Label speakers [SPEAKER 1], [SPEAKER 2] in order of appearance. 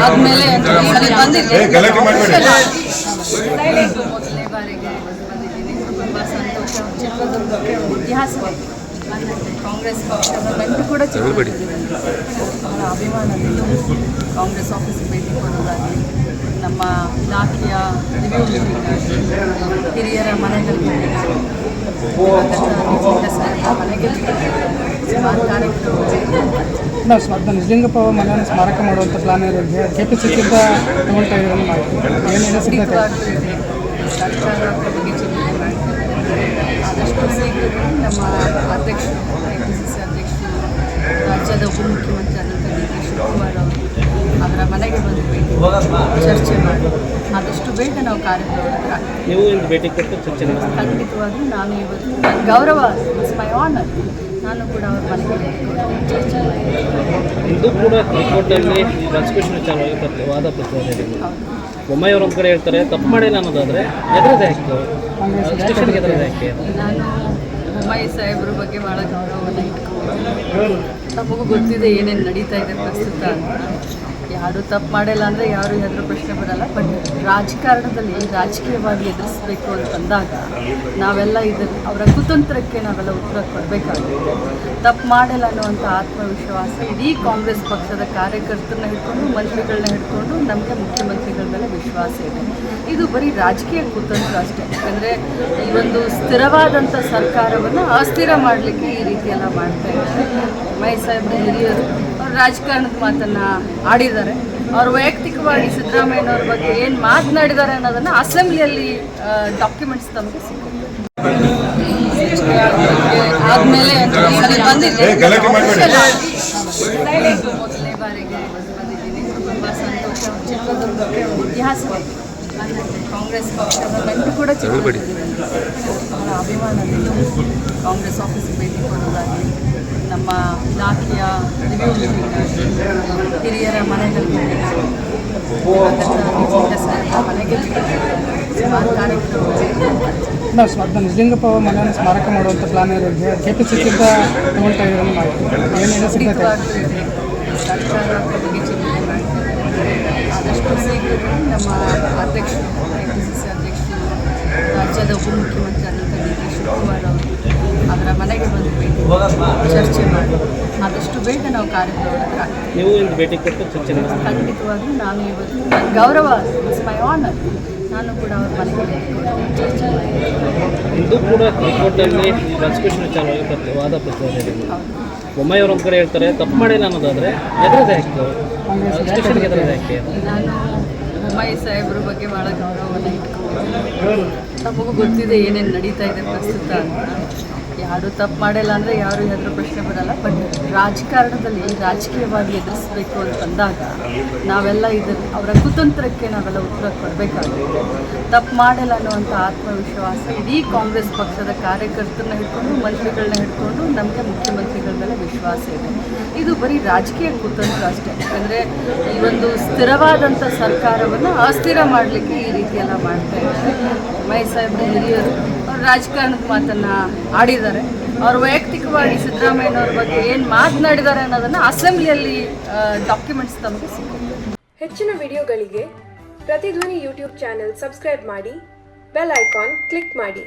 [SPEAKER 1] ಆದ್ಮೇಲೆ ಒಂದ್ಸಲಿ ಬಂದಿದ್ದೆ. ಮೊದಲನೇ ಬಾರಿಗೆ ಬಂದಿದ್ದೀನಿ ತುಂಬ ಸಂತೋಷ ಚಿತ್ರದುರ್ಗಕ್ಕೆ ಕಾಂಗ್ರೆಸ್ ಪಕ್ಷದ ಗಂಟು ಕೂಡ ಚಿತ್ರದುರ್ಗದಲ್ಲಿ ಬಹಳ ಅಭಿಮಾನದಿಂದ ಕಾಂಗ್ರೆಸ್ ಆಫೀಸ್ ಭೇಟಿ ಕೊಡೋದಾಗಲಿ ನಮ್ಮ ಇಲಾಖೆಯ ರಿವ್ಯೂ ಹಿರಿಯರ ಮನೆಗಳಿಗೆ ಮನೆಗೆ
[SPEAKER 2] ನಾವು ಸ್ಮ ನಿಜಲಿಂಗಪ್ಪ ಮನೆಯನ್ನು ಸ್ಮಾರಕ ಮಾಡುವಂಥ ಪ್ಲಾನ್ ಇರೋದು ಕೆ ಪಿ ಸಿ ಕಿಂತ ತಗೊಳ್ತಾ ಇರೋದು ಮಾಡ್ತೀವಿ ಏನೇನು
[SPEAKER 1] ಬಗ್ಗೆ ಆದಷ್ಟು ನಮ್ಮ ಅಧ್ಯಕ್ಷರು ಕೆ ಪಿ ಸಿ ಸಿ ಅಧ್ಯಕ್ಷರು, ರಾಜ್ಯದ ಉಪಮುಖ್ಯಮಂತ್ರಿ ಅನಂತ ಶಿವಕುಮಾರ್ ಅವರು ಅವರ ಮನೆಗೆ ಬಂದು ಭೇಟಿ ಚರ್ಚೆ ಮಾಡಿ. ಆದಷ್ಟು ಬೇಗ ನಾವು
[SPEAKER 3] ಕಾರ್ಯಕ್ರಮ ಇಂದು ಭೇಟಿ
[SPEAKER 1] ಖಂಡಿತವಾಗ್ಲೂ ನಾನು ಇವತ್ತು ನನ್ನ ಗೌರವ ಇಟ್ಸ್ ಮೈ ಆನರ್. ನಾನು ಕೂಡ ಅವ್ರ ಮನೆಗೆ ಚರ್ಚೆ ಮಾಡಿ
[SPEAKER 3] ಕೂಡ ಹೈಕೋರ್ಟಲ್ಲಿ ಪ್ರಾಸಿಕ್ಯೂಷನ್ ವಿಚಾರವಾಗಿ ಪ್ರತಿ ವಾದ ಪ್ರತಿವಾದ ಇದೆ. ಬೊಮ್ಮಾಯಿ ಅವರು ಕಡೆ ಹೇಳ್ತಾರೆ ತಪ್ಪು ಮಾಡಿಲ್ಲ ಅನ್ನೋದಾದ್ರೆ ಎದುರದೆ ಯಾಕೆ?
[SPEAKER 1] ನಾನು ಬೊಮ್ಮಾಯಿ ಸಾಹೇಬ್ರ ಬಗ್ಗೆ ಭಾಳ ಗೌರವವನ್ನು ಇಟ್ಕೊಂಡು ತಮಗೂ ಗೊತ್ತಿದೆ ಏನೇನು ನಡೀತಾ ಇದೆ ಪ್ರಸ್ತುತ ಅಂತ. ಯಾರು ತಪ್ಪು ಮಾಡಿಲ್ಲ ಅಂದರೆ ಯಾರು ಏನಾದರೂ ಪ್ರಶ್ನೆ ಬರಲ್ಲ. ಬಟ್ ರಾಜಕಾರಣದಲ್ಲಿ ರಾಜಕೀಯವಾಗಿ ಎದುರಿಸಬೇಕು ಅಂತಂದಾಗ ನಾವೆಲ್ಲ ಇದನ್ನು ಅವರ ಕುತಂತ್ರಕ್ಕೆ ನಾವೆಲ್ಲ ಉತ್ತರ ಕೊಡಬೇಕಾಗುತ್ತೆ. ತಪ್ಪು ಮಾಡಿಲ್ಲ ಅನ್ನುವಂಥ ಆತ್ಮವಿಶ್ವಾಸ ಇಡೀ ಕಾಂಗ್ರೆಸ್ ಪಕ್ಷದ ಕಾರ್ಯಕರ್ತರನ್ನ ಹಿಡ್ಕೊಂಡು, ಮಂತ್ರಿಗಳನ್ನ ಹಿಡ್ಕೊಂಡು ನಮಗೆ ಮುಖ್ಯಮಂತ್ರಿಗಳ ಮೇಲೆ ವಿಶ್ವಾಸ ಇದೆ. ಇದು ಬರೀ ರಾಜಕೀಯ ಕುತಂತ್ರ ಅಷ್ಟೇ. ಯಾಕಂದರೆ ಈ ಒಂದು ಸ್ಥಿರವಾದಂಥ ಸರ್ಕಾರವನ್ನು ಅಸ್ಥಿರ ಮಾಡಲಿಕ್ಕೆ ಈ ರೀತಿಯೆಲ್ಲ ಮಾಡ್ತಾ ಇದ್ದಾರೆ. ಮೈ ಹಿರಿಯರು ಅವ್ರು ರಾಜಕಾರಣದ ಮಾತನ್ನ ಆಡಿದ್ದಾರೆ. ಅವರು ವೈಯಕ್ತಿಕವಾಗಿ ಸಿದ್ದರಾಮಯ್ಯನವ್ರ ಬಗ್ಗೆ ಏನು ಮಾತನಾಡಿದ್ದಾರೆ ಅನ್ನೋದನ್ನ ಅಸೆಂಬ್ಲಿಯಲ್ಲಿ ಡಾಕ್ಯುಮೆಂಟ್ಸ್ ತಮಗೆ ಸಿಗುತ್ತೆ ಆದಮೇಲೆ
[SPEAKER 4] ಗಲಾಟೆ ಮಾಡ್ಬೇಡಿ.
[SPEAKER 1] ಮೊದಲನೇ ಬಾರಿಗೆ ಬಂದಿದ್ದೀನಿ ತುಂಬ ಸಂತೋಷ ಚಿತ್ರದುರ್ಗಕ್ಕೆ ಒಂದು ಇತಿಹಾಸ ಕಾಂಗ್ರೆಸ್ ಪಕ್ಷದ ಬಂದು ಕೂಡ ಚಿತ್ರದುರ್ಗದಲ್ಲಿ ಬಹಳ ಅಭಿಮಾನದಿಂದ ಕಾಂಗ್ರೆಸ್ ಆಫೀಸ್ ಭೇಟಿ ಕೊಡೋದಾಗಲಿ ನಮ್ಮ ಇಲಾಖೆಯ ಹಿರಿಯರ ಮನೆಗಳಿಗೆ ಮನೆಗೆ ಸುಮಾರು ಕಾರ್ಯಕ್ರಮ
[SPEAKER 2] ನಿಜಲಿಂಗಪ್ಪ ಮನೆಯನ್ನು ಸ್ಮಾರಕ ಮಾಡುವಂಥ ಪ್ಲಾನ್ ಇರೋದು ಕೆ ಪಿ ಸಿ ಸಿಯಿಂದ ತಗೊಳ್ತಾ ಇರೋದು ಮಾಹಿತಿ ಏನೇನು
[SPEAKER 1] ಸಿಗುತ್ತೆ ಆದಷ್ಟು ನಮ್ಮ ಅಧ್ಯಕ್ಷರು ಮಾಡಿ ಆದಷ್ಟು ಬೇಗ ನಾವು ಕಾರ್ಯಕ್ರಮ
[SPEAKER 3] ನೀವು ಇಂದು ಭೇಟಿ ಕೊಟ್ಟು
[SPEAKER 1] ಖಂಡಿತವಾಗ್ಲೂ ನಾನು ಇವತ್ತು ನನ್ನ ಗೌರವ ಇಟ್ಸ್ ಮೈ ಆನರ್. ನಾನು ಕೂಡ ಅವ್ರ ಮನೆಗೆ
[SPEAKER 3] ಇಂದು ಕೂಡ ಹೈಕೋರ್ಟಲ್ಲಿ ಪ್ರಾಸಿಕ್ಯೂಷನ್ ವಿಚಾರವಾಗಿ ಪ್ರತಿ ವಾದ ಪ್ರತಿವಾದ ಇದೆ. ಬೊಮ್ಮಾಯಿ ಅವರು ಒಂದು ಕಡೆ ಹೇಳ್ತಾರೆ ತಪ್ಪು ಮಾಡಿಲ್ಲ ಅನ್ನೋದಾದರೆ ಎದುರದೆ ಯಾಕೆ
[SPEAKER 1] ನಾನು ಬೊಮ್ಮಾಯಿ ಸಾಹೇಬ್ರ ಬಗ್ಗೆ ಭಾಳ ಗೌರವವನ್ನು ಇಟ್ಕೊಂಡು ತಮಗೂ ಗೊತ್ತಿದೆ ಏನೇನು ನಡೀತಾ ಇದೆ ಪ್ರಸ್ತುತ ಅಂತ. ಯಾರು ತಪ್ಪು ಮಾಡಿಲ್ಲ ಅಂದರೆ ಯಾರು ಹೆದರೋ ಪ್ರಶ್ನೆ ಬರಲ್ಲ. ಬಟ್ ರಾಜಕಾರಣದಲ್ಲಿ ರಾಜಕೀಯವಾಗಿ ಎದುರಿಸಬೇಕು ಅಂತಂದಾಗ ನಾವೆಲ್ಲ ಇದನ್ನು ಅವರ ಕುತಂತ್ರಕ್ಕೆ ನಾವೆಲ್ಲ ಉತ್ತರ ಕೊಡಬೇಕಾಗುತ್ತೆ. ತಪ್ಪು ಮಾಡಿಲ್ಲ ಅನ್ನುವಂಥ ಆತ್ಮವಿಶ್ವಾಸ ಇಡೀ ಕಾಂಗ್ರೆಸ್ ಪಕ್ಷದ ಕಾರ್ಯಕರ್ತರನ್ನ ಹಿಡ್ಕೊಂಡು, ಮಂತ್ರಿಗಳನ್ನ ಹಿಡ್ಕೊಂಡು, ನಮಗೆ ಮುಖ್ಯಮಂತ್ರಿಗಳ ಮೇಲೆ ವಿಶ್ವಾಸ ಇದೆ. ಇದು ಬರೀ ರಾಜಕೀಯ ಕುತಂತ್ರ ಅಷ್ಟೇ. ಯಾಕಂದರೆ ಈ ಒಂದು ಸ್ಥಿರವಾದಂಥ ಸರ್ಕಾರವನ್ನು ಅಸ್ಥಿರ ಮಾಡಲಿಕ್ಕೆ ಈ ರೀತಿಯೆಲ್ಲ ಮಾಡ್ತಾ ಇದ್ದಾರೆ. ಮೈ ಹಿರಿಯರು ರಾಜಕಾರಣದ ಮಾತನ್ನು ಆಡಿದ್ದಾರೆ. ಅವ್ರು ವೈಯಕ್ತಿಕವಾಗಿ ಸಿದ್ದರಾಮಯ್ಯನವ್ರ ಬಗ್ಗೆ ಏನು ಮಾತನಾಡಿದ್ದಾರೆ ಅನ್ನೋದನ್ನು ಅಸೆಂಬ್ಲಿಯಲ್ಲಿ ಡಾಕ್ಯುಮೆಂಟ್ಸ್ ತಮಗೆ ಸಿಗುತ್ತೆ.
[SPEAKER 5] ಹೆಚ್ಚಿನ ವಿಡಿಯೋಗಳಿಗೆ ಪ್ರತಿಧ್ವನಿ ಯೂಟ್ಯೂಬ್ ಚಾನೆಲ್ ಸಬ್ಸ್ಕ್ರೈಬ್ ಮಾಡಿ, ಬೆಲ್ ಐಕಾನ್ ಕ್ಲಿಕ್ ಮಾಡಿ.